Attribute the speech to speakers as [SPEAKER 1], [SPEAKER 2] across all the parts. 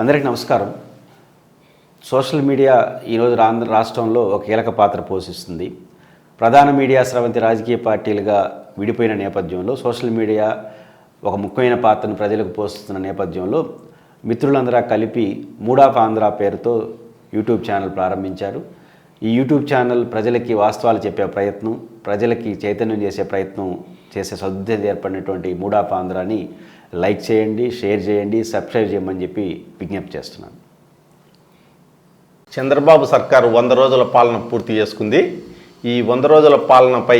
[SPEAKER 1] అందరికీ నమస్కారం. Social media ఈరోజు ఆంధ్ర రాష్ట్రంలో ఒక కీలక పాత్ర పోషిస్తుంది. ప్రధాన మీడియా స్రవంతి రాజకీయ పార్టీలుగా విడిపోయిన నేపథ్యంలో సోషల్ మీడియా ఒక ముఖ్యమైన పాత్రను ప్రజలకు పోషిస్తున్న నేపథ్యంలో మిత్రులందరూ కలిపి మూడాఫ్ ఆంధ్ర పేరుతో యూట్యూబ్ ఛానల్ ప్రారంభించారు. ఈ యూట్యూబ్ ఛానల్ ప్రజలకి వాస్తవాలు చెప్పే ప్రయత్నం ప్రజలకి చైతన్యం చేసే ప్రయత్నం చేసే సదుద్దేశం ఏర్పడినటువంటి మూడాఫ్ ఆంధ్రాని లైక్ చేయండి షేర్ చేయండి సబ్స్క్రైబ్ చేయమని చెప్పి విజ్ఞప్తి చేస్తున్నాను.
[SPEAKER 2] చంద్రబాబు సర్కారు వంద రోజుల పాలన పూర్తి చేసుకుంది. ఈ వంద రోజుల పాలనపై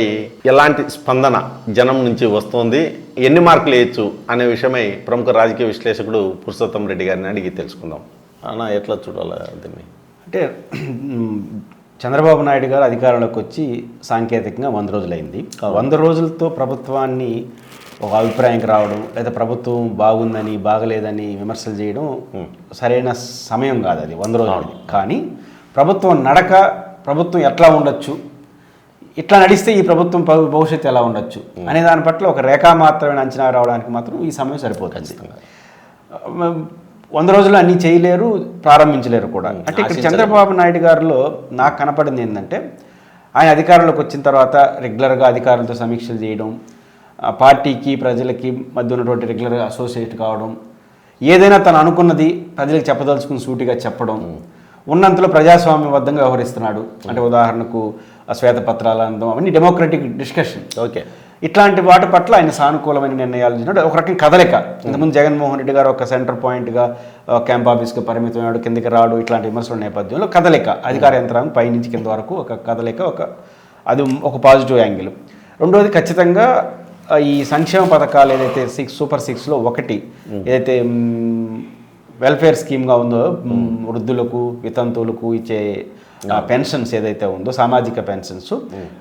[SPEAKER 2] ఎలాంటి స్పందన జనం నుంచి వస్తోంది ఎన్ని మార్కులు వేయచ్చు అనే విషయమై ప్రముఖ రాజకీయ విశ్లేషకుడు పురుషోత్తం రెడ్డి గారిని అడిగి తెలుసుకుందాం. అన్న ఎట్లా చూడాలి దీన్ని?
[SPEAKER 1] అంటే చంద్రబాబు నాయుడు గారు అధికారంలోకి వచ్చి సాంకేతికంగా వంద రోజులైంది. వంద రోజులతో ప్రభుత్వాన్ని ఒక అభిప్రాయంకి రావడం లేదా ప్రభుత్వం బాగుందని బాగలేదని విమర్శలు చేయడం సరైన సమయం కాదు అది వంద రోజులు. కానీ ప్రభుత్వం నడక ప్రభుత్వం ఎట్లా ఉండొచ్చు? ఇట్లా నడిస్తే ఈ ప్రభుత్వం భవి- భవిష్యత్తు ఎలా ఉండొచ్చు? అనే దాని పట్ల ఒక రేఖా మాత్రమే అంచనా రావడానికి మాత్రం ఈ సమయం సరిపోతుంది. వంద రోజులు అన్నీ చేయలేరు ప్రారంభించలేరు కూడా. అంటే ఇక్కడ చంద్రబాబు నాయుడు గారిలో నాకు కనపడింది ఏంటంటే ఆయన అధికారంలోకి వచ్చిన తర్వాత రెగ్యులర్గా అధికారులతో సమీక్షలు చేయడం పార్టీకి ప్రజలకి మధ్య ఉన్నటువంటి రెగ్యులర్ అసోసియేట్ కావడం ఏదైనా తను అనుకున్నది ప్రజలకు చెప్పదలుచుకుని సూటిగా చెప్పడం ఉన్నంతలో ప్రజాస్వామ్యబద్ధంగా వ్యవహరిస్తున్నాడు. అంటే ఉదాహరణకు శ్వేతపత్రాలు అందం అవన్నీ డెమోక్రటిక్ డిస్కషన్
[SPEAKER 2] ఓకే.
[SPEAKER 1] ఇట్లాంటి వాటి పట్ల ఆయన సానుకూలమైన నిర్ణయాలు తీసుకున్నాడు. ఒక రకం కదలిక. ఇంతకుముందు జగన్మోహన్ రెడ్డి గారు ఒక సెంటర్ పాయింట్గా క్యాంప్ ఆఫీస్కి పరిమితమయ్యాడు కిందకి రాడు ఇట్లాంటి విమర్శల నేపథ్యంలో కదలిక. అధికార యంత్రాంగం పైనుంచి కింద వరకు ఒక కదలిక ఒక అది ఒక పాజిటివ్ యాంగిల్ రెండోది ఖచ్చితంగా ఈ సంక్షేమ పథకాలు ఏదైతే సిక్స్ సూపర్ సిక్స్లో ఒకటి ఏదైతే వెల్ఫేర్ స్కీమ్గా ఉందో వృద్ధులకు వితంతువులకు ఇచ్చే పెన్షన్స్ ఏదైతే ఉందో సామాజిక పెన్షన్స్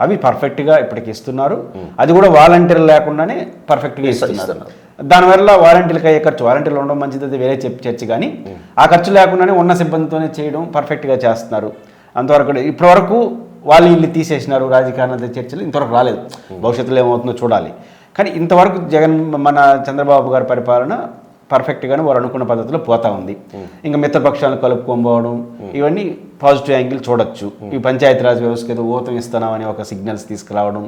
[SPEAKER 1] అవి పర్ఫెక్ట్గా ఇప్పటికి ఇస్తున్నారు. అది కూడా వాలంటీర్ లేకుండానే పర్ఫెక్ట్గా ఇస్తున్నారు. దానివల్ల వాలంటీర్లకు అయ్యే ఖర్చు వాలంటీర్లు ఉండడం మంచిది అది వేరే చెప్పి చర్చ కానీ ఆ ఖర్చు లేకుండానే ఉన్న సిబ్బందితోనే చేయడం పర్ఫెక్ట్గా చేస్తున్నారు. అంతవరకు ఇప్పటివరకు వాళ్ళు వీళ్ళు తీసేసినారు రాజకీయ చర్చలు ఇంతవరకు రాలేదు. భవిష్యత్తులో ఏమవుతుందో చూడాలి. కానీ ఇంతవరకు జగన్ మన చంద్రబాబు గారి పరిపాలన పర్ఫెక్ట్గానే వారు అనుకున్న పద్ధతిలో పోతా ఉంది. ఇంకా మిత్రపక్షాలను కలుపుకొని పోవడం ఇవన్నీ పాజిటివ్ యాంగిల్ చూడొచ్చు. ఈ పంచాయతీరాజ్ వ్యవస్థ ఏదో ఊతం ఇస్తున్నామని ఒక సిగ్నల్స్ తీసుకురావడం.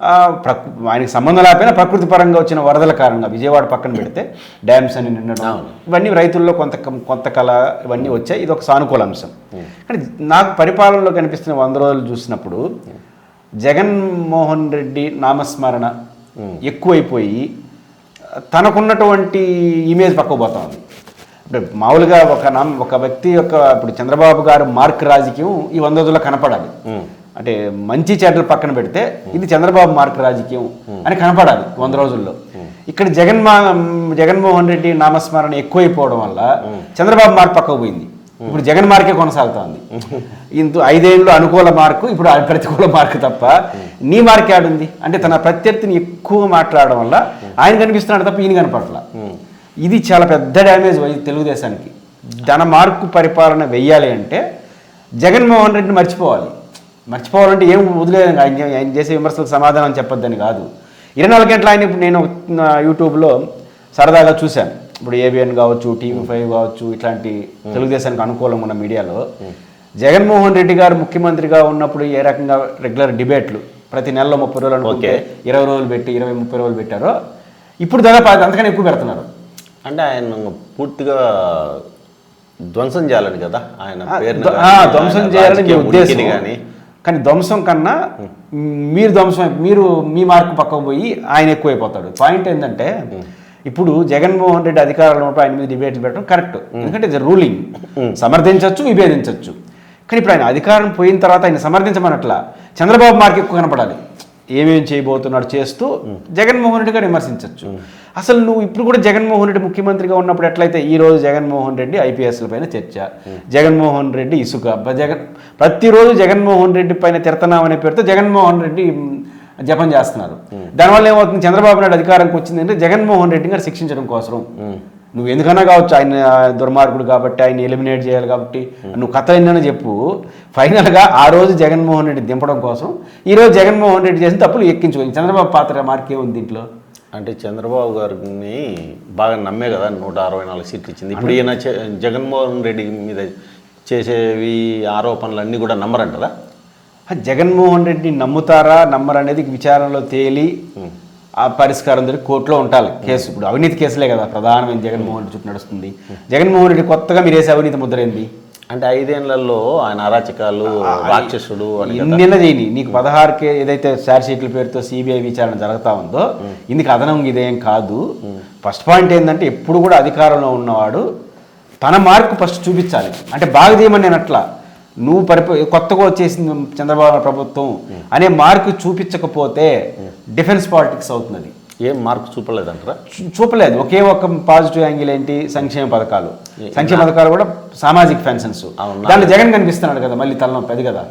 [SPEAKER 1] ఆయనకి సంబంధం లేకపోయినా ప్రకృతి పరంగా వచ్చిన వరదల కారణంగా విజయవాడ పక్కన పెడితే డ్యామ్స్ అని నిండడం ఇవన్నీ రైతుల్లో కొంత కొంత కళ ఇవన్నీ వచ్చాయి. ఇది ఒక సానుకూల అంశం. కానీ నాకు పరిపాలనలో కనిపిస్తున్న వంద రోజులు చూసినప్పుడు జగన్మోహన్ రెడ్డి నామస్మరణ ఎక్కువైపోయి తనకున్నటువంటి ఇమేజ్ పక్కకు పోతా ఉంది. ఇప్పుడు మామూలుగా ఒక నామ్ ఒక వ్యక్తి యొక్క ఇప్పుడు చంద్రబాబు గారు మార్క్ రాజకీయం ఈ వంద రోజుల్లో కనపడాలి. అంటే మంచి చెడ్డలు పక్కన పెడితే ఇది చంద్రబాబు మార్క్ రాజకీయం అని కనపడాలి వంద రోజుల్లో. ఇక్కడ జగన్ జగన్మోహన్ రెడ్డి నామస్మరణ ఎక్కువైపోవడం వల్ల చంద్రబాబు మార్క్ పక్కకు పోయింది. ఇప్పుడు జగన్ మార్కే కొనసాగుతోంది. ఇంత ఐదేళ్ళు అనుకూల మార్కు ఇప్పుడు ప్రతికూల మార్కు తప్ప నీ మార్క్ ఆడుంది. అంటే తన ప్రత్యర్థిని ఎక్కువ మాట్లాడడం వల్ల ఆయన కనిపిస్తున్నాడు తప్ప ఈయన కనపడట్ల. ఇది చాలా పెద్ద డ్యామేజ్ తెలుగుదేశానికి. తన మార్కు పరిపాలన వెయ్యాలి అంటే జగన్మోహన్ రెడ్డిని మర్చిపోవాలి. మర్చిపోవాలంటే ఏం వదిలేదు ఆయన ఆయన చేసే విమర్శలకు సమాధానం చెప్పొద్దని కాదు. ఇరవై నాలుగు గంటలు ఆయన ఇప్పుడు నేను యూట్యూబ్లో సరదాగా చూశాను. ఇప్పుడు ఏబిఎన్ కావచ్చు టీవీ ఫైవ్ కావచ్చు ఇట్లాంటి తెలుగుదేశానికి అనుకూలంగా ఉన్న మీడియాలో జగన్మోహన్ రెడ్డి గారు ముఖ్యమంత్రిగా ఉన్నప్పుడు ఏ రకంగా రెగ్యులర్ డిబేట్లు ప్రతి నెలలో ముప్పై రోజులు అనుకుంటే ఇరవై రోజులు పెట్టి ఇరవై ముప్పై రోజులు పెట్టారో ఇప్పుడు దాదాపు అంతకన్నా ఎక్కువ పెడుతున్నారు.
[SPEAKER 2] అంటే ఆయన పూర్తిగా ధ్వంసం చేయాలని కదా ఆయన
[SPEAKER 1] ధ్వంసం చేయాలని ఉద్దేశం.
[SPEAKER 2] కానీ.
[SPEAKER 1] కానీ ధ్వంసం కన్నా మీరు ధ్వంసం మీరు మీ మార్కు పక్కకు పోయి ఆయన ఎక్కువైపోతాడు. పాయింట్ ఏంటంటే ఇప్పుడు జగన్మోహన్ రెడ్డి అధికారంలో ఉన్నప్పుడు ఆయన మీద డిబేట్లు పెట్టడం కరెక్ట్ ఎందుకంటే ఇది రూలింగ్ సమర్థించవచ్చు విభేదించవచ్చు కానీ ఇప్పుడు ఆయన అధికారం పోయిన తర్వాత ఆయన సమర్థించమనట్ల చంద్రబాబు మార్క్ ఎక్కువ కనపడాలి. ఏమేం చేయబోతున్నాడు చేస్తూ జగన్మోహన్ రెడ్డి గారు విమర్శించవచ్చు అసలు నువ్వు ఇప్పుడు కూడా జగన్మోహన్ రెడ్డి ముఖ్యమంత్రిగా ఉన్నప్పుడు ఎట్లయితే ఈ రోజు జగన్మోహన్ రెడ్డి ఐపీఎస్ల పైన చర్చ జగన్మోహన్ రెడ్డి ఇసుక జగన్ ప్రతిరోజు జగన్మోహన్ రెడ్డి పైన తిడతనాం అనే పేరుతో జగన్మోహన్ రెడ్డి జపం చేస్తున్నారు. దానివల్ల ఏమవుతుంది? చంద్రబాబు నాయుడు అధికారంకి వచ్చిందంటే జగన్మోహన్ రెడ్డి గారు శిక్షించడం కోసం నువ్వు ఎందుకన్నా కావచ్చు ఆయన దుర్మార్గుడు కాబట్టి ఆయన ఎలిమినేట్ చేయాలి కాబట్టి నువ్వు కథ ఏంటని చెప్పు. ఫైనల్గా ఆ రోజు జగన్మోహన్ రెడ్డి దింపడం కోసం ఈ రోజు జగన్మోహన్ రెడ్డి చేసిన తప్పులు ఎక్కించుకో. చంద్రబాబు పాత్ర మార్కే ఉంది దీంట్లో?
[SPEAKER 2] అంటే చంద్రబాబు గారిని బాగా నమ్మే కదా నూట అరవై నాలుగు సీట్లు ఇచ్చింది. ఇప్పుడు ఈయన జగన్మోహన్ రెడ్డి మీద చేసేవి ఆరోపణలు అన్నీ కూడా నమ్మరంటారా
[SPEAKER 1] ఆ జగన్మోహన్ రెడ్డిని నమ్ముతారా నమ్మరా అనేది విచారణలో తేలి ఆ పరిష్కారం జరిగి కోర్టులో ఉండాలి. కేసు. ఇప్పుడు అవినీతి కేసులే కదా. ప్రధానమైన జగన్మోహన్ రెడ్డి చుట్టూ నడుస్తుంది. జగన్మోహన్ రెడ్డి కొత్తగా మీరు వేసే అవినీతి ముద్ర ఏంది
[SPEAKER 2] అంటే ఐదేళ్ళలో ఆయన అరాచకాలు రాక్షసుడు
[SPEAKER 1] చేయని నీకు పదహారుకే ఏదైతే షీట్ల పేరుతో సిబిఐ విచారణ జరుగుతా ఉందో ఇందుకు అదనం ఇదేం కాదు. ఫస్ట్ పాయింట్ ఏంటంటే ఎప్పుడు కూడా అధికారంలో ఉన్నవాడు తన మార్కు ఫస్ట్ చూపించాలి. అంటే బాగా నేను అట్లా నువ్వు పరిప కొత్తగా వచ్చేసింది చంద్రబాబు ప్రభుత్వం అనే మార్కు చూపించకపోతే డిఫెన్స్ పాలిటిక్స్ అవుతుంది
[SPEAKER 2] ఏం మార్కు చూపలేదంటారా?
[SPEAKER 1] చూ- చూపలేదు. ఒకే ఒక పాజిటివ్ యాంగిల్ ఏంటి? సంక్షేమ పథకాలు. సంక్షేమ పథకాలు కూడా సామాజిక పెన్షన్స్? దాంట్లో జగన్ కనిపిస్తున్నాడు కదా మళ్ళీ తలనొప్పి. అది కదా.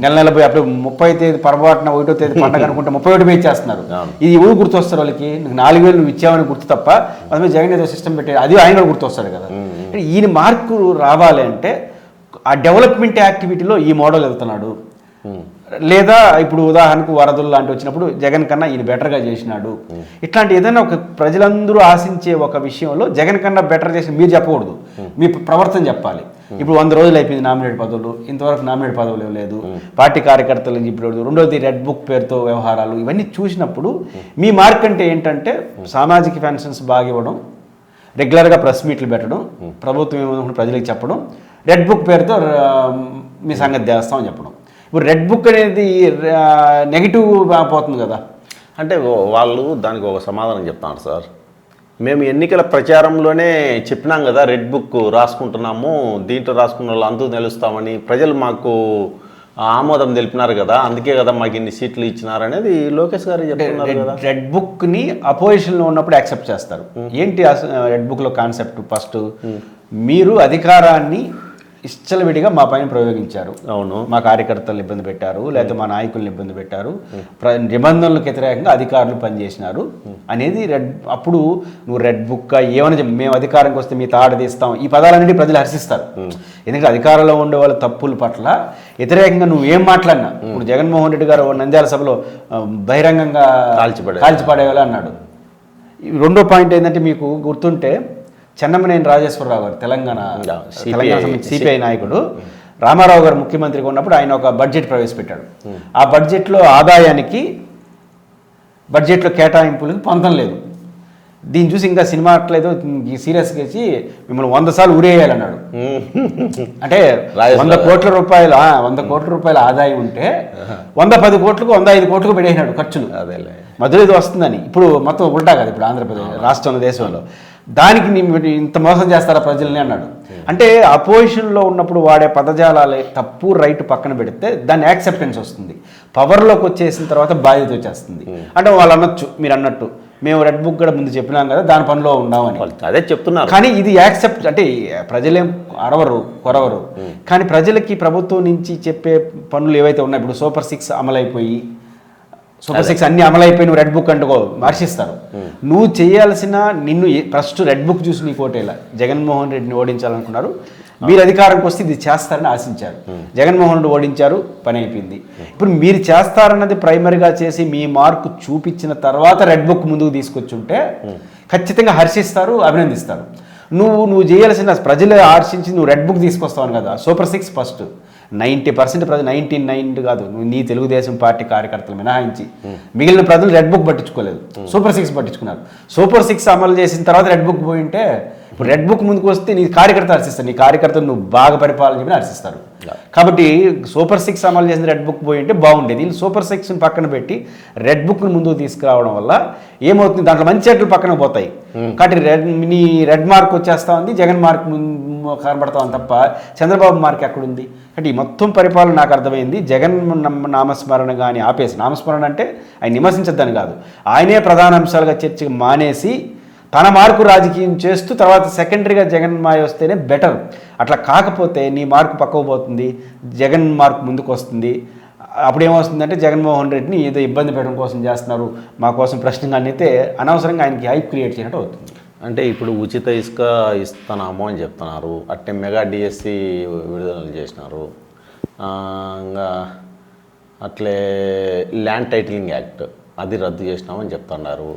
[SPEAKER 1] నెల నెల పోయి అప్పుడు ముప్పై తేదీ పొరపాటున ఒకటో తేదీ పండగ అనుకుంటే ముప్పై ఒకటి పోయి చేస్తున్నారు.
[SPEAKER 2] అవును.
[SPEAKER 1] ఇది ఎవరు గుర్తొస్తారు వాళ్ళకి. నాలుగు వేలు నువ్వు ఇచ్చావని గుర్తు తప్ప అదే జగన్ ఏదో సిస్టమ్ పెట్టి అది ఆయన కూడా గుర్తొస్తాడు కదా. అంటే ఈయన మార్కు రావాలి అంటే ఆ డెవలప్మెంట్ యాక్టివిటీలో ఈ మోడల్ వెళ్తున్నాడు. లేదా ఇప్పుడు ఉదాహరణకు వరదలు లాంటి వచ్చినప్పుడు జగన్ కన్నా ఈయన బెటర్గా చేసినాడు. ఇట్లాంటి ఏదైనా ఒక ప్రజలందరూ ఆశించే ఒక విషయంలో జగన్ కన్నా బెటర్ చేసిన మీరు చెప్పకూడదు. మీ ప్రవర్తన చెప్పాలి. ఇప్పుడు వంద రోజులు అయిపోయింది నామినేట్ పదవులు. ఇంతవరకు నామినేట్ పదవులు లేదు. పార్టీ కార్యకర్తలు ఇప్పుడు రెండోది రెడ్ బుక్ పేరుతో వ్యవహారాలు ఇవన్నీ చూసినప్పుడు మీ మార్క్ అంటే ఏంటంటే సామాజిక పెన్షన్స్ బాగా ఇవ్వడం రెగ్యులర్గా ప్రెస్ మీట్లు పెట్టడం ప్రభుత్వం ఏమనుకుంటే ప్రజలకు చెప్పడం రెడ్ బుక్ పేరుతో మీ సంగతి చేస్తామని చెప్పడం. ఇప్పుడు రెడ్ బుక్ అనేది నెగిటివ్ పోతుంది కదా.
[SPEAKER 2] అంటే వాళ్ళు దానికి ఒక సమాధానం చెప్తాను సార్. మేము ఎన్నికల ప్రచారంలోనే చెప్పినాం కదా రెడ్ బుక్ రాసుకుంటున్నాము దీంట్లో రాసుకున్న వాళ్ళు అంతు నిలుస్తామని ప్రజలు మాకు ఆమోదం తెలిపినారు కదా అందుకే కదా మాకు ఇన్ని సీట్లు ఇచ్చినారు అనేది లోకేష్ గారు చెప్తున్నారు కదా.
[SPEAKER 1] రెడ్ బుక్ని అపోజిషన్లో ఉన్నప్పుడు యాక్సెప్ట్ చేస్తారు. ఏంటి రెడ్ బుక్లో కాన్సెప్ట్ ఫస్ట్? మీరు అధికారాన్ని ఇచ్చలవిడిగా మా పైన ప్రయోగించారు.
[SPEAKER 2] అవును.
[SPEAKER 1] మా కార్యకర్తలను ఇబ్బంది పెట్టారు లేకపోతే మా నాయకులను ఇబ్బంది పెట్టారు. ప్ర- నిబంధనలకు వ్యతిరేకంగా అధికారులు పనిచేసినారు. అనేది రెడ్ అప్పుడు నువ్వు రెడ్ బుక్ ఏమని మేము అధికారంకి వస్తే మీ తాడ తీస్తాం. ఈ పదాలన్నిటి ప్రజలు హర్షిస్తారు. ఎందుకంటే అధికారంలో ఉండే వాళ్ళ తప్పుల పట్ల వ్యతిరేకంగా నువ్వు ఏం మాట్లాడినా ఇప్పుడు జగన్మోహన్ రెడ్డి గారు నంద్యాల సభలో బహిరంగంగా
[SPEAKER 2] కాల్చిపడే-
[SPEAKER 1] కాల్చిపడేయాలి అన్నాడు. రెండో పాయింట్ ఏంటంటే మీకు గుర్తుంటే చెన్నమనేని రాజేశ్వరరావు గారు తెలంగాణ సిపిఐ నాయకుడు. రామారావు గారు ముఖ్యమంత్రిగా ఉన్నప్పుడు ఆయన ఒక బడ్జెట్ ప్రవేశపెట్టాడు. ఆ బడ్జెట్లో ఆదాయానికి బడ్జెట్లో కేటాయింపులకు పొందం లేదు. దీన్ని చూసి ఇంకా సినిమా అట్లేదు సీరియస్గా ఇచ్చి మిమ్మల్ని వంద సార్లు ఊరేయాలన్నాడు. అంటే వంద కోట్ల రూపాయలు వంద కోట్ల రూపాయల ఆదాయం ఉంటే వంద పది కోట్లకు వంద ఐదు కోట్లకు పెట్టేసినాడు ఖర్చులు.
[SPEAKER 2] అదేలే.
[SPEAKER 1] మధ్యలో ఇది వస్తుందని. ఇప్పుడు మొత్తం ఉల్టా కదా ఇప్పుడు ఆంధ్రప్రదేశ్ రాష్ట్రంలో దేశంలో. దానికి ఇంత మోసం చేస్తారా ప్రజల్ని అన్నాడు. అంటే అపోజిషన్లో ఉన్నప్పుడు వాడే పదజాలాలే తప్పు రైట్ పక్కన పెడితే దాని యాక్సెప్టెన్స్ వస్తుంది. పవర్లోకి వచ్చేసిన తర్వాత బాధ్యత వచ్చేస్తుంది. అంటే వాళ్ళు అనొచ్చు మీరు అన్నట్టు మేము రెడ్ బుక్ కూడా ముందు చెప్పినాం కదా దాని పనిలో ఉన్నామని
[SPEAKER 2] వాళ్ళు అదే చెప్తున్నారు.
[SPEAKER 1] కానీ ఇది యాక్సెప్ట్ అంటే ప్రజలేం అరవరు కొరవరు. కానీ ప్రజలకి ప్రభుత్వం నుంచి చెప్పే పనులు ఏవైతే ఉన్నాయో ఇప్పుడు సూపర్ సిక్స్ అమలైపోయి సూపర్ సిక్స్ అన్ని అమలైపోయి నువ్వు రెడ్ బుక్ అంటుకో హర్షిస్తారు. నువ్వు చేయాల్సిన నిన్ను ఫస్ట్ రెడ్ బుక్ చూసి నీకు ఓటేలా. జగన్మోహన్ రెడ్డిని ఓడించాలనుకున్నారు. మీరు అధికారంకి వస్తే ఇది చేస్తారని ఆశించారు. జగన్మోహన్ రెడ్డి ఓడించారు పని అయిపోయింది. ఇప్పుడు మీరు చేస్తారన్నది ప్రైమరీగా చేసి మీ మార్కు చూపించిన తర్వాత రెడ్ బుక్ ముందుకు తీసుకొచ్చుంటే ఖచ్చితంగా హర్షిస్తారు అభినందిస్తారు. నువ్వు నువ్వు చేయాల్సిన ప్రజలు ఆర్షించి నువ్వు రెడ్ బుక్ తీసుకొస్తావు కదా. Super six first ninety percent ప్రజలు నైంటీ నైన్ కాదు నువ్వు నీ తెలుగుదేశం పార్టీ కార్యకర్తలు మినహాయించి. మిగిలిన ప్రజలు రెడ్ బుక్ పట్టించుకోలేదు. సూపర్ సిక్స్ పట్టించుకున్నారు. సూపర్ సిక్స్ అమలు చేసిన తర్వాత రెడ్ బుక్ పోయింటే ఇప్పుడు రెడ్ బుక్ ముందుకు వస్తే నీ కార్యకర్త హర్షిస్తారు. నీ కార్యకర్తలు నువ్వు బాగా పరిపాలన చెప్పి హర్షిస్తారు. కాబట్టి సూపర్ సిక్స్ అమలు చేసిన రెడ్ బుక్ పోయి ఉంటే బాగుండేది. వీళ్ళు సూపర్ సిక్స్ని పక్కన పెట్టి రెడ్ బుక్ని ముందుకు తీసుకురావడం వల్ల ఏమవుతుంది? దాంట్లో మంచి చెట్లు పక్కన పోతాయి. కాబట్టి రెడ్ నీ రెడ్ మార్క్ వచ్చేస్తా ఉంది. జగన్ మార్క్ ముందు కనబడతా ఉంది తప్ప చంద్రబాబు మార్క్ ఎక్కడుంది? అంటే ఈ మొత్తం పరిపాలన నాకు అర్థమైంది. జగన్ నామస్మరణ కానీ ఆపేసి నామస్మరణ అంటే ఆయన విమర్శించద్దని కాదు. ఆయనే ప్రధాన అంశాలుగా చర్చ మానేసి తన మార్కు రాజకీయం చేస్తూ తర్వాత సెకండరీగా జగన్ మాయ వస్తేనే బెటర్. అట్లా కాకపోతే నీ మార్కు పక్కకు పోతుంది జగన్ మార్క్ ముందుకు వస్తుంది. అప్పుడు ఏమవుతుందంటే జగన్మోహన్ రెడ్డిని ఏదో ఇబ్బంది పెట్టడం కోసం చేస్తున్నారు. మా కోసం ప్రశ్న అయితే అనవసరంగా ఆయనకి హైప్ క్రియేట్ చేయనట్టు అవుతుంది.
[SPEAKER 2] అంటే ఇప్పుడు ఉచిత ఇసుక ఇస్తున్నాము అని చెప్తున్నారు. అట్టే మెగా డిఎస్సి విడుదల చేసినారు. ఇంకా అట్లే ల్యాండ్ టైటిలింగ్ యాక్ట్ అది రద్దు చేసినామని చెప్తున్నారు.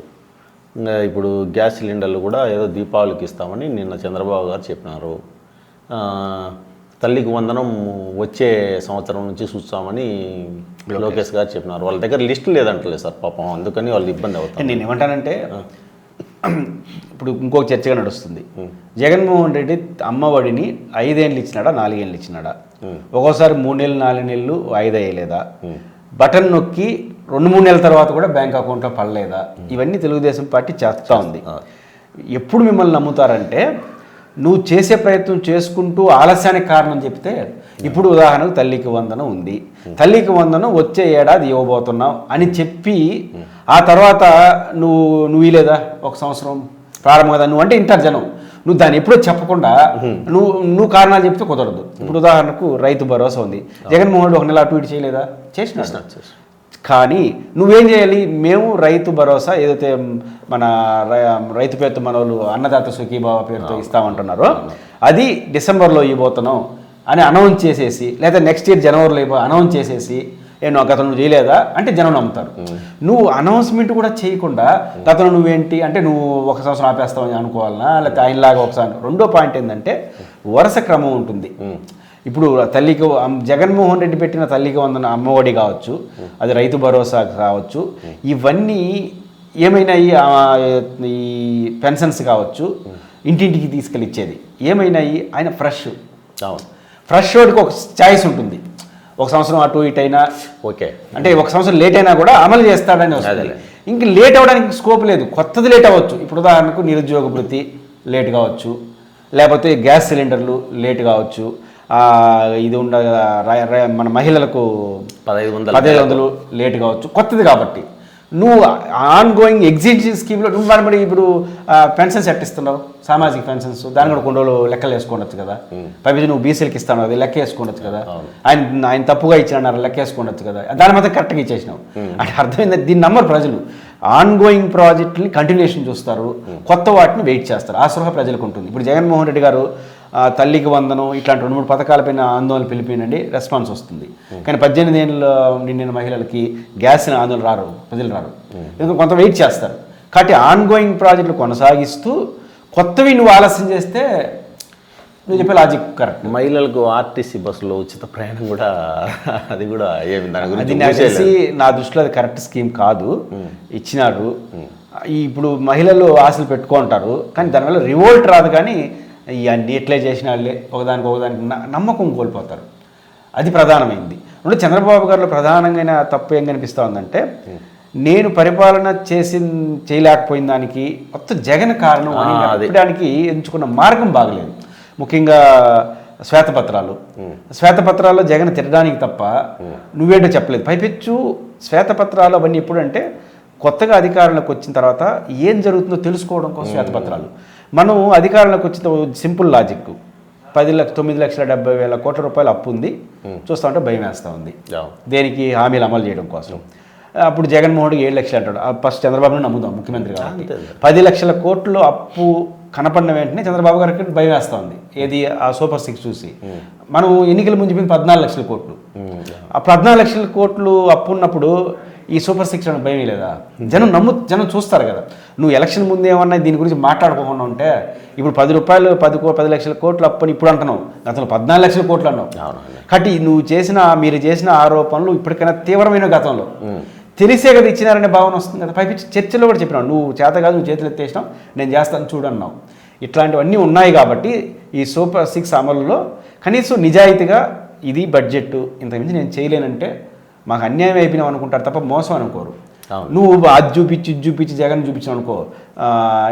[SPEAKER 2] ఇంకా ఇప్పుడు గ్యాస్ సిలిండర్లు కూడా ఏదో దీపావళికి ఇస్తామని నిన్న చంద్రబాబు గారు చెప్పినారు. తల్లికి వందనం వచ్చే సంవత్సరం నుంచి చూస్తామని లోకేష్ గారు చెప్పినారు. వాళ్ళ దగ్గర లిస్ట్ లేదంటలేదు సార్ పాపం. అందుకని వాళ్ళు ఇబ్బంది అవుతారు
[SPEAKER 1] నేను ఏమంటానంటే ఇప్పుడు ఇంకొక చర్చగా నడుస్తుంది. జగన్మోహన్ రెడ్డి అమ్మఒడిని ఐదేళ్ళు ఇచ్చినాడా నాలుగేళ్ళు ఇచ్చినాడా? ఒక్కోసారి మూడు నెలలు నాలుగు నెలలు ఐదు అయ్యలేదా బటన్ నొక్కి రెండు మూడు నెలల తర్వాత కూడా బ్యాంక్ అకౌంట్లో పడలేదా? ఇవన్నీ తెలుగుదేశం పార్టీ చేస్తూ ఉంది. ఎప్పుడు మిమ్మల్ని నమ్ముతారంటే నువ్వు చేసే ప్రయత్నం చేసుకుంటూ ఆలస్యానికి కారణం చెప్తే ఇప్పుడు ఉదాహరణకు తల్లికి వందనం ఉంది. తల్లికి వందనం వచ్చే ఏడాది ఇవ్వబోతున్నావు అని చెప్పి ఆ తర్వాత నువ్వు నువ్వు ఇలేదా ఒక సంవత్సరం? ప్రారంభం కదా. నువ్వు అంటే ఇంటారు జనం. నువ్వు దాన్ని ఎప్పుడో చెప్పకుండా నువ్వు నువ్వు కారణాలు చెప్తే కుదరదు. ఇప్పుడు ఉదాహరణకు రైతు భరోసా ఉంది. జగన్మోహన్ రెడ్డి ఒక నెల అటు ఇటు చేయలేదా చేసిన కానీ నువ్వేం చేయాలి? మేము రైతు భరోసా ఏదైతే మన రైతు పేరుతో మన వాళ్ళు అన్నదాత సుఖీభావ పేరుతో ఇస్తామంటున్నారో అది డిసెంబర్లో ఇవ్వబోతున్నాం అని అనౌన్స్ చేసేసి లేదా నెక్స్ట్ ఇయర్ జనవరిలో అనౌన్స్ చేసేసి ఏ నువ్వు గతంలో చేయలేదా? అంటే జనం నమ్ముతారు. నువ్వు అనౌన్స్మెంట్ కూడా చేయకుండా గతంలో నువ్వేంటి? అంటే నువ్వు ఒక సంవత్సరం ఆపేస్తావని అనుకోవాలనా? లేకపోతే ఆయనలాగా ఒకసారి రెండో పాయింట్ ఏంటంటే వరుస క్రమం ఉంటుంది. ఇప్పుడు తల్లికి జగన్మోహన్ రెడ్డి పెట్టిన తల్లికి వందన అమ్మఒడి కావచ్చు అది రైతు భరోసా కావచ్చు ఇవన్నీ ఏమైనాయి ఆ, ఈ పెన్షన్స్ కావచ్చు ఇంటింటికి తీసుకెళ్ళి ఇచ్చేది ఏమైనాయి ఆయన ఫ్రెష్. ఫ్రెష్ వాడికి ఒక ఛాయిస్ ఉంటుంది. ఒక సంవత్సరం అటు ఇటు అయినా
[SPEAKER 2] ఓకే.
[SPEAKER 1] అంటే ఒక సంవత్సరం లేట్ అయినా కూడా అమలు చేస్తాడని వస్తుంది. ఇంక లేట్ అవ్వడానికి స్కోప్ లేదు. కొత్తది లేట్ అవ్వచ్చు. ఇప్పుడు ఉదాహరణకు నిరుద్యోగ వృత్తి లేట్ కావచ్చు. లేకపోతే గ్యాస్ సిలిండర్లు లేట్ కావచ్చు. ఇది ఉండ మన మహిళలకు
[SPEAKER 2] పదహైదు వందల
[SPEAKER 1] పదిహేను వందలు లేట్ కావచ్చు. కొత్తది కాబట్టి. నువ్వు ఆన్ గోయింగ్ ఎగ్జిస్టింగ్ స్కీమ్లో నువ్వు మరి మరి ఇప్పుడు పెన్షన్స్ ఎట్టిస్తున్నావు? సామాజిక పెన్షన్స్ దాన్ని కూడా కొన్ని రోజులు లెక్కలు వేసుకోవచ్చు కదా. పైపు నువ్వు బీసీలకి ఇస్తాను అది లెక్క వేసుకోవచ్చు కదా. ఆయన ఆయన తప్పుగా ఇచ్చినారు లెక్క వేసుకోవచ్చు కదా. దాని మాత్రం కరెక్ట్గా ఇచ్చేసినావు. అంటే అర్థమైంది దీన్ని నమ్మరు ప్రజలు. ఆన్ గోయింగ్ ప్రాజెక్టుని కంటిన్యూషన్ చూస్తారు. కొత్త వాటిని వెయిట్ చేస్తారు. ఆ సృహ ప్రజలకు ఉంటుంది. ఇప్పుడు జగన్మోహన్ రెడ్డి గారు తల్లికి వందనం ఇట్లాంటి రెండు మూడు పథకాలపైన ఆందోళన పిలిపినండి రెస్పాన్స్ వస్తుంది. కానీ పద్దెనిమిది ఏళ్ళ నిండిన మహిళలకి గ్యాస్ ఆందోళన రారు ప్రజలు రారు. ఎందుకంటే కొంత వెయిట్ చేస్తారు. కాబట్టి ఆన్ గోయింగ్ ప్రాజెక్టులు కొనసాగిస్తూ కొత్తవి నువ్వు ఆలస్యం చేస్తే నువ్వు చెప్పే లాజిక్ కరెక్ట్
[SPEAKER 2] మహిళలకు ఆర్టీసీ బస్సులో ఉచిత ప్రయాణం కూడా అది కూడా ఏమి దాని
[SPEAKER 1] అది
[SPEAKER 2] గురించి
[SPEAKER 1] నా దృష్టిలో అది కరెక్ట్ స్కీమ్ కాదు. ఇచ్చినారు. ఇప్పుడు మహిళలు ఆశలు పెట్టుకుంటారు. కానీ దానివల్ల రివోల్ట్ రాదు కానీ ఇవన్నీ ఎట్లే చేసిన వాళ్ళే ఒకదానికి ఒకదానికి నమ్మకం కోల్పోతారు. అది ప్రధానమైంది. రెండు చంద్రబాబు గారిలో ప్రధానంగా తప్పు ఏం కనిపిస్తూ ఉందంటే నేను పరిపాలన చేసి చేయలేకపోయిన దానికి మొత్తం జగన్ కారణం అని ఎంచుకున్న మార్గం బాగలేదు. ముఖ్యంగా శ్వేతపత్రాలు. శ్వేతపత్రాల్లో జగన్ తిట్టడానికి తప్ప నువ్వేంటో చెప్పలేదు. పైపెచ్చు శ్వేతపత్రాలు అవన్నీ ఎప్పుడంటే కొత్తగా అధికారంలోకి వచ్చిన తర్వాత ఏం జరుగుతుందో తెలుసుకోవడం కోసం శ్వేతపత్రాలు. మనం అధికారంలోకి వచ్చిన సింపుల్ లాజిక్. పది లక్ష తొమ్మిది లక్షల డెబ్బై వేల కోట్ల రూపాయలు అప్పు ఉంది. చూస్తా ఉంటే భయం వేస్తూ ఉంది. దేనికి హామీలు అమలు చేయడం కోసం. అప్పుడు జగన్మోహన్ రెడ్డి ఏడు లక్షలు అంటాడు. ఫస్ట్ చంద్రబాబును నమ్ముదాం ముఖ్యమంత్రి కాబట్టి. పది లక్షల కోట్లు అప్పు కనపడిన వెంటనే చంద్రబాబు గారికి భయం వేస్తూ ఉంది. ఏది ఆ సూపర్ సిక్స్ చూసి. మనం ఎన్నికల ముందు పద్నాలుగు లక్షల కోట్లు. ఆ పద్నాలుగు లక్షల కోట్లు అప్పు ఉన్నప్పుడు ఈ సూపర్ సిక్స్ అని భయం లేదా? జనం నమ్ము జనం చూస్తారు కదా. నువ్వు ఎలక్షన్ ముందు ఏమన్నా దీని గురించి మాట్లాడుకోకుండా ఉంటే ఇప్పుడు పది రూపాయలు పది కో పది లక్షల కోట్లు అప్పు అని ఇప్పుడు అంటున్నావు. గతంలో పద్నాలుగు లక్షల కోట్లు అన్నావు. కాబట్టి నువ్వు చేసిన మీరు చేసిన ఆరోపణలు ఇప్పటికైనా తీవ్రమైన గతంలో. తెలిసే కదా ఇచ్చినారనే భావన వస్తుంది కదా. పైపించి చర్చలో కూడా చెప్పినావు. నువ్వు చేత కాదు నువ్వు చేతులు ఎత్తేసినావు నేను చేస్తాను చూడన్నావు. ఇట్లాంటివన్నీ ఉన్నాయి కాబట్టి ఈ సూపర్ సిక్స్ అమలులో కనీసం నిజాయితీగా ఇది బడ్జెట్ ఇంతకుమించి నేను చేయలేనంటే మాకు అన్యాయం అయిపోయినావు అనుకుంటారు తప్ప మోసం అనుకోరు. నువ్వు అది చూపించి ఇది చూపించి జగన్ చూపించావు అనుకో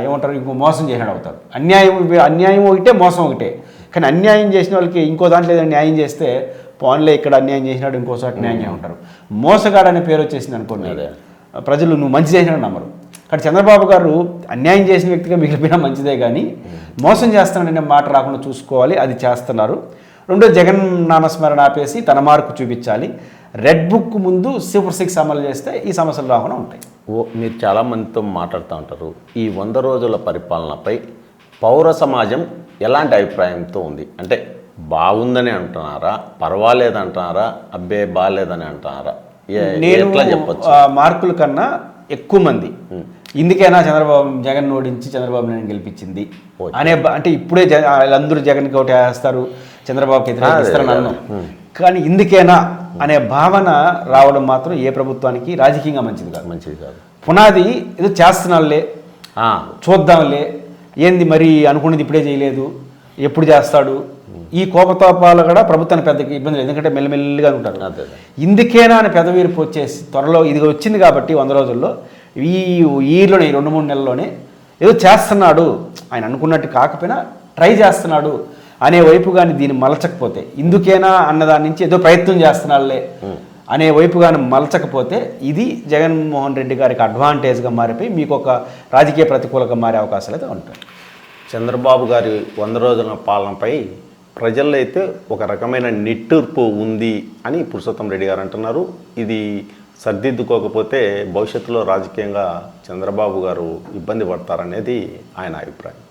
[SPEAKER 1] ఏమంటారు ఇంకో మోసం చేసినాడు అవుతారు అన్యాయం అన్యాయం ఒకటే మోసం ఒకటే. కానీ అన్యాయం చేసిన వాళ్ళకి ఇంకో దాంట్లో ఏదైనా న్యాయం చేస్తే పోన్లే ఇక్కడ అన్యాయం చేసినాడు ఇంకోసారి న్యాయం చేయమంటారు మోసగాడు అనే పేరు వచ్చేసింది అనుకోండి. ప్రజలు నువ్వు మంచి చేసినాడు నమ్మరు. కానీ చంద్రబాబు గారు అన్యాయం చేసిన వ్యక్తిగా మిగిలిపోయినా మంచిదే కానీ మోసం చేస్తున్నాడనే మాట రాకుండా చూసుకోవాలి అది చేస్తున్నారు. రెండో జగన్ నామస్మరణ ఆపేసి తన మార్కు చూపించాలి. రెడ్ బుక్ ముందు సూపర్ సిక్స్ అమలు చేస్తే ఈ సమస్యలు రాకుండా ఉంటాయి.
[SPEAKER 2] ఓ మీరు చాలా మందితో మాట్లాడుతూ ఉంటారు. ఈ వంద రోజుల పరిపాలనపై పౌర సమాజం ఎలాంటి అభిప్రాయంతో ఉంది? అంటే బాగుందని అంటున్నారా? పర్వాలేదంటున్నారా? అబ్బే బాగాలేదని అంటున్నారా?
[SPEAKER 1] నేను
[SPEAKER 2] చెప్పొచ్చు?
[SPEAKER 1] ఆ, మార్కుల కన్నా ఎక్కువ మంది. ఇందుకైనా చంద్రబాబు జగన్ ఓడించి చంద్రబాబు నాయుడు గెలిపించింది. అనే అంటే ఇప్పుడే వాళ్ళందరూ జగన్కి ఒకటి వేస్తారు. చంద్రబాబుకి అన్నాం. కానీ ఇందుకేనా అనే భావన రావడం మాత్రం ఏ ప్రభుత్వానికి రాజకీయంగా మంచిది కాదు.
[SPEAKER 2] మంచిది కాదు.
[SPEAKER 1] పునాది ఏదో చేస్తున్నాళ్ళే
[SPEAKER 2] ఆ,
[SPEAKER 1] చూద్దాంలే ఏంది మరి అనుకున్నది ఇప్పుడే చేయలేదు ఎప్పుడు చేస్తాడు? ఈ కోపతాపాలు కూడా ప్రభుత్వానికి పెద్ద ఇబ్బంది లేదు ఎందుకంటే మెల్లమెల్లిగా ఉంటారు. ఇందుకేనా అని పెదవీర్పు వచ్చేసి త్వరలో ఇది వచ్చింది కాబట్టి వంద రోజుల్లో ఈ ఈలోనే ఈ రెండు మూడు నెలల్లోనే ఏదో చేస్తున్నాడు. ఆయన అనుకున్నట్టు కాకపోయినా ట్రై చేస్తున్నాడు. అనే వైపు కానీ దీన్ని మలచకపోతే ఇందుకేనా అన్నదాని నుంచి ఏదో ప్రయత్నం చేస్తున్నాళ్ళే అనే వైపు కానీ మలచకపోతే ఇది జగన్మోహన్ రెడ్డి గారికి అడ్వాంటేజ్గా మారిపోయి మీకు ఒక రాజకీయ ప్రతికూలంగా మారే అవకాశాలు అయితే ఉంటాయి.
[SPEAKER 2] చంద్రబాబు గారి వంద రోజుల పాలనపై ప్రజల్లో అయితే ఒక రకమైన నిట్టూర్పు ఉంది అని పురుషోత్తం రెడ్డి గారు అంటున్నారు. ఇది సర్దిద్దుకోకపోతే భవిష్యత్తులో రాజకీయంగా చంద్రబాబు గారు ఇబ్బంది పడతారనేది ఆయన అభిప్రాయం.